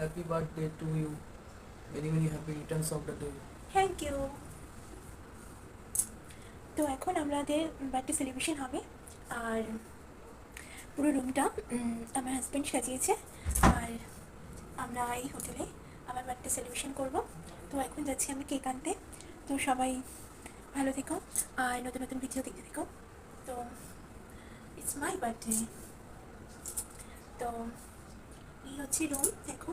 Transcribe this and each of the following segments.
Happy birthday to you. Many many happy returns of the day. Thank you তো এখন আমাদের birthday celebration হবে। আর পুরো রুমটা আমার হাজব্যান্ড সাজিয়েছে। আর আমরা এই হোটেলে আমার বার্থডে সেলিব্রেশন করব। তো এখন যাচ্ছি আমি কেক আনতে। তো সবাই ভালো থেকো। আর নতুন নতুন ভিডিও দেখতে থেকো। তো ইটস মাই বার্থডে তো এই হচ্ছে রুম দেখো।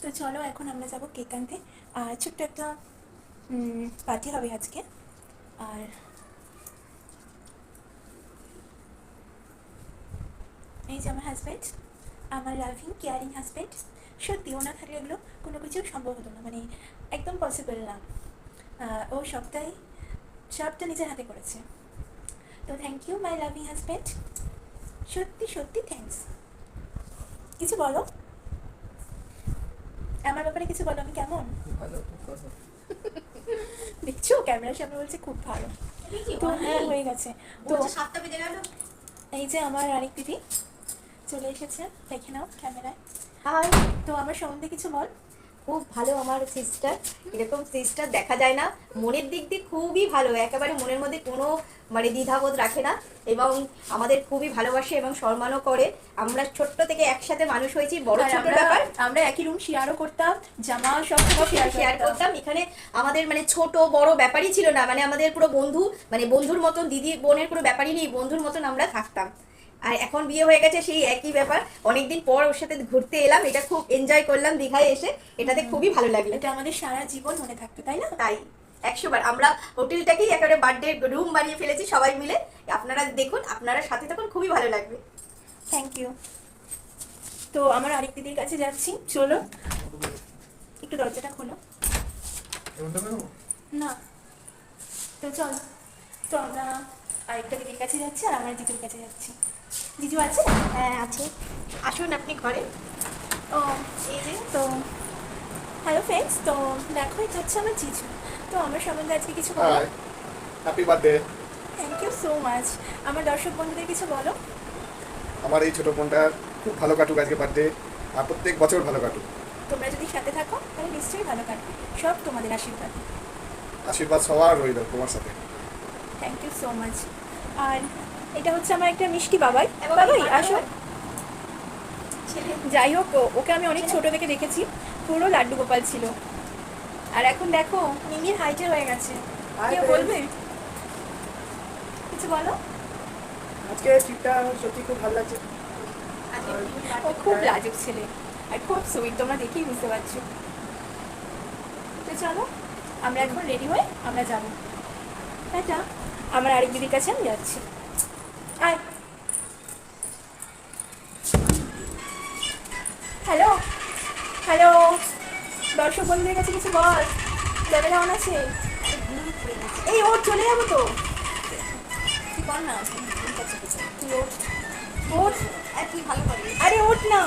তো চলো, এখন আমরা যাব কেক আনতে। আর ছোট্ট একটা পার্টি হবে আজকে। আর এই যে আমার হাজব্যান্ড আমার লাভিং কেয়ারিং হাজব্যান্ড সত্যি ও না থাকলে এগুলো কোনো কিছু সম্ভব হতো না মানে একদম পসিবল না। ও সবটাই, সবটা নিজের হাতে করেছে। তো thank you my loving husband সত্যি সত্যি থ্যাঙ্কস কিছু বলো? আমার ব্যাপারে কিছু বলো আমি কেমন? ভালো খুব ভালো দেখছ ক্যামেরার সামনে বলছে খুব ভালো। তো হ্যাঁ হয়ে গেছে। তো সাতটা বেজে গেল। এই যে আমার আরেক দিদি চলে এসেছে। দেখে নাও ক্যামেরায়। হাই তো আমার সম্বন্ধে কিছু বল। খুব ভালো আমার সিস্টার এরকম সিস্টার দেখা যায় না। মনের দিক দিয়ে খুবই ভালো। একেবারে মনের মধ্যে কোনো মানে দ্বিধাবোধ রাখে না। এবং আমাদের খুবই ভালোবাসে এবং সম্মানও করে। আমরা ছোট্ট থেকে একসাথে মানুষ হয়েছি। বড় ছোট ব্যাপার। আমরা একই রুম শেয়ারও করতাম। জামা সব শেয়ার শেয়ার করতাম। এখানে আমাদের মানে ছোট বড় ব্যাপারই ছিল না। মানে আমাদের পুরো বন্ধু মানে বন্ধুর মতন দিদি বোনের কোনো ব্যাপারই নেই। বন্ধুর মতন আমরা থাকতাম। আর এখন বিয়ে হয়ে গেছে সেই একই ব্যাপার। অনেকদিন পর ওর সাথে ঘুরতে এলাম এটা খুব এনজয় করলাম দীঘায় এসে। এটাতে খুবই ভালো লাগল। এটা আমাদের সারা জীবন মনে থাকতো তাই না? তাই একশো বার আমরা হোটেলটাকেই একেবারে বার্থডে রুম বানিয়ে ফেলেছি সবাই মিলে। আপনারা দেখুন আপনারা সাথে তখন খুবই ভালো লাগবে। থ্যাংক ইউ তো আমার আরেক দিদির কাছে যাচ্ছি চলো। একটু দরজাটা খোলো। না তো চল। তো আমরা আরেকটা দিদির কাছে যাচ্ছি আর আমরা জিজুর কাছে যাচ্ছি। জিজু আছে? হ্যাঁ আছে। আসুন আপনি ঘরে। ও এই যে তো হ্যালো ফ্রেন্ডস তো দেখো এটা হচ্ছে আমার জিজু। তো আমার সম্বন্ধে আজকে কিছু বলো? Happy birthday thank you so much আমার দর্শক বন্ধুদের কিছু বলো? আমার এই ছোট বোনটার খুব ভালো কাটুক আজকে বার্থডে আর প্রত্যেক বছর ভালো কাটুক। তোমরা যদি সাথে থাকো তাহলে নিশ্চয়ই ভালো কাটবে। সব তোমাদের আশীর্বাদ। আশীর্বাদ সবার রইল তোমার সাথে। থ্যাংক ইউ সো মাচ আর এটা হচ্ছে আমার একটা মিষ্টি বাবাই। বাবাই আসো। যাই হোক ওকে আমি অনেক ছোট থেকে দেখেছি। পুরো লাড্ডু গোপাল ছিল। আর এখন দেখো মিমির হাইটে হয়ে গেছে। কেউ বলবে? কিছু বলো? আজকে ট্রিপটা সত্যি খুব ভালো লাগছে। ও খুব লাজুক ছেলে। আর খুব সুইট তোমরা দেখেই বুঝতে পারছ। তো চলো আমরা এখন রেডি হয়ে আমরা যাব। টাটা। আমার আরেক দিদির কাছে আমি যাচ্ছি। আয়। হ্যালো হ্যালো দর্শক বন্ধুদের কাছে কিছু বল? যাবে কেমন আছে? এই ওর চলে যাব তো। বল না তুই ওঠ। ওঠ। তুই ভালো করবি আরে ওঠ না।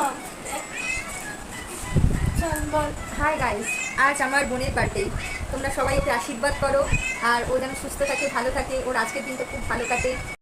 হাই গাইস আজ আমার বোনের বার্থডে তোমরা সবাই ওকে আশীর্বাদ করো। আর ও যেন সুস্থ থাকে ভালো থাকে। ওর আজকের দিনটা খুব ভালো কাটে।